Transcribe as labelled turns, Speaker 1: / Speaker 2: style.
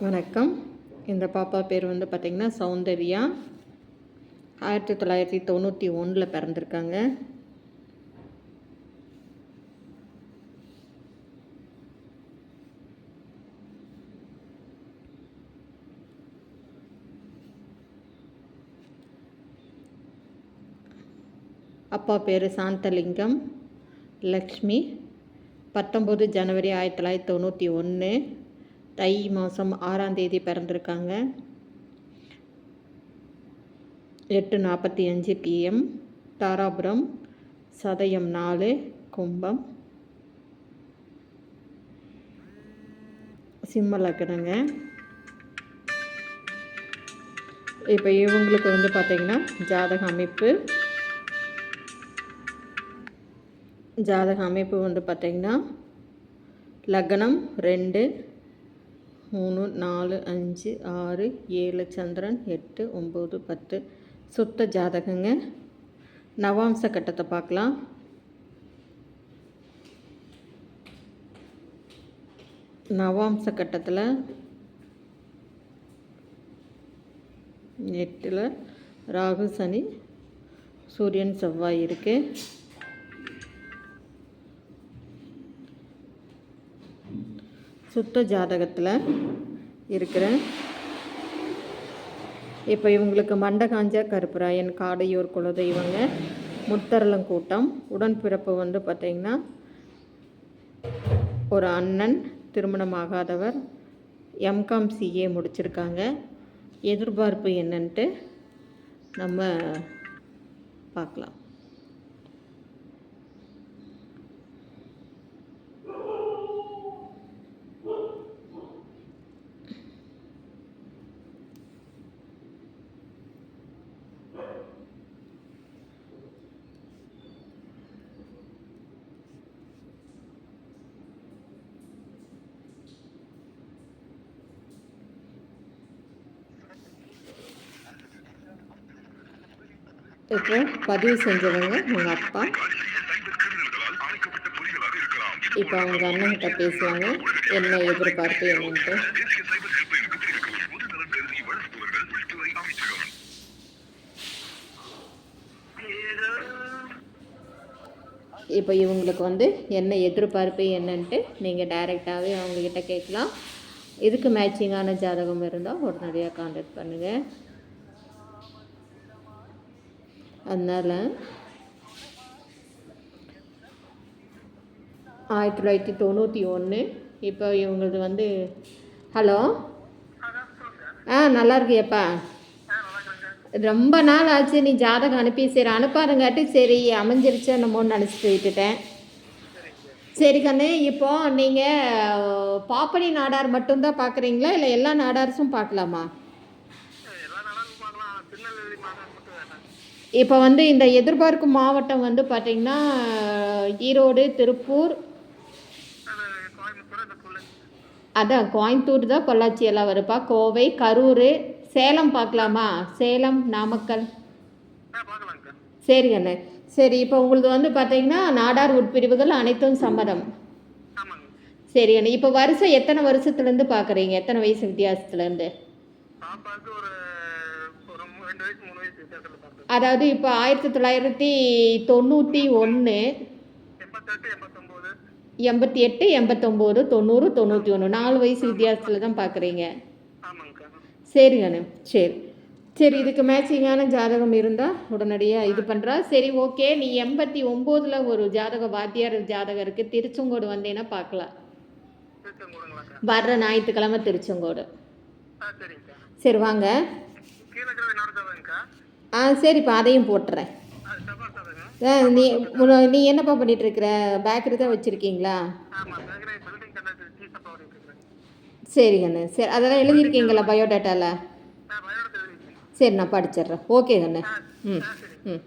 Speaker 1: வணக்கம். இந்த பாப்பா பேர் வந்து பார்த்திங்கன்னா சௌந்தர்யா. ஆயிரத்தி தொள்ளாயிரத்தி தொண்ணூற்றி ஒன்றில் பிறந்திருக்காங்க. அப்பா பேர் சாந்தலிங்கம் லக்ஷ்மி. பத்தொம்போது ஜனவரி ஆயிரத்தி தொள்ளாயிரத்தி தொண்ணூற்றி ஒன்று தை மாதம் ஆறாம் தேதி பிறந்திருக்காங்க. எட்டு நாற்பத்தி அஞ்சு பிஎம் தாராபுரம் சதயம் நாலு கும்பம். சிம்ம லக்னங்க. இப்போ இவங்களுக்கு வந்து பார்த்திங்கன்னா ஜாதக அமைப்பு. ஜாதக அமைப்பு வந்து பார்த்திங்கன்னா லக்னம் ரெண்டு மூணு நாலு அஞ்சு ஆறு ஏழு சந்திரன் எட்டு ஒம்பது பத்து. சுத்த ஜாதகங்க. நவாம்ச கட்டத்தை பார்க்கலாம். நவாம்ச கட்டத்தில் எட்டில் ராகு சனி சூரியன் செவ்வாய் இருக்குது சுத்த ஜாதகத்தில் இருக்கிற இப்போ இவங்களுக்கு மண்டகாஞ்சா கருப்பராயன் காடையூர் குலதெய்வங்க முத்தரலங்கூட்டம் உடன்பிறப்பு வந்து பார்த்திங்கன்னா ஒரு அண்ணன் திருமணமாகாதவர் எம்காம் சிஏ முடிச்சிருக்காங்க. எதிர்பார்ப்பு என்னன்ட்டு நம்ம பார்க்கலாம். இப்போ பதிவு செஞ்சவங்க உங்கள் அப்பா. இப்போ அவங்க அண்ணன்கிட்ட பேசுவாங்க. என்ன எதிர்பார்ப்பு என்னன்ட்டு. இப்போ இவங்களுக்கு வந்து என்ன எதிர்பார்ப்பு என்னன்ட்டு நீங்கள் டைரெக்டாகவே அவங்கக்கிட்ட கேட்கலாம். இதுக்கு மேட்சிங்கான ஜாதகம் இருந்தால் உடனடியாக கான்டாக்ட் பண்ணுங்கள் அதனால் ஆயிரத்தி தொள்ளாயிரத்தி தொண்ணூற்றி ஒன்று இப்போ இவங்களது வந்து ஹலோ? ஆ நல்லா இருக்கியப்பா. ரொம்ப நாள் ஆச்சு நீ ஜாதகம் அனுப்பி சரி அனுப்பாருங்காட்டி சரி அமைஞ்சிருச்சு என்னமோன்னு நினச்சிட்டு விட்டுட்டேன் சரி கண்ணு இப்போ நீங்கள் பாப்பனி நாடார் மட்டும்தான் பார்க்குறீங்களா இல்லை எல்லா நாடார்ஸும் பார்க்கலாமா இப்போ வந்து இந்த எதிர்பார்க்கும் மாவட்டம் வந்து பார்த்திங்கன்னா ஈரோடு திருப்பூர். அதான் கோயம்புத்தூர் தான் பொள்ளாச்சி எல்லாம் வருப்பா. கோவை கரூர் சேலம் பார்க்கலாமா? சேலம் நாமக்கல். சரி கண்ணு சரி இப்போ உங்களுக்கு வந்து பார்த்தீங்கன்னா நாடார் உட்பிரிவுகள் அனைத்தும் சம்மதம். சரி கண்ணு இப்போ வருஷம் எத்தனை வருஷத்துலேருந்து பார்க்குறீங்க எத்தனை வயசு வித்தியாசத்துலேருந்து? அதாவது இப்போ ஆயிரத்தி தொள்ளாயிரத்தி தொண்ணூற்றி ஒன்று எண்பத்தி எட்டு எண்பத்தொம்போது தொண்ணூறு தொண்ணூற்றி ஒன்று நாலு வயசு வித்தியாசத்தில் தான் பார்க்குறீங்க சரி கண்ணு சரி. சரி இதுக்கு மேட்சிங்கான ஜாதகம் இருந்தால் உடனடியாக இது பண்ணுறா சரி ஓகே. நீ எண்பத்தி ஒம்போதில் ஒரு ஜாதக வாத்தியார் ஜாதகம் இருக்குது திருச்செங்கோடு வந்தேன்னா பார்க்கலாம் வர்ற ஞாயிற்றுக்கிழமை திருச்செங்கோடு. சரி வாங்க. ஆ சரிப்பா அதையும் போட்டுறேன். ஆ நீ நீ என்னப்பா பண்ணிட்டு இருக்கிற பேக்கரி தான் வச்சுருக்கீங்களா சரி கண்ணு. சரி அதெல்லாம் எழுதியிருக்கீங்களா பயோடேட்டாவில் சரி நான் படிச்சிடுறேன். ஓகே கண்ணு. ம் ம்.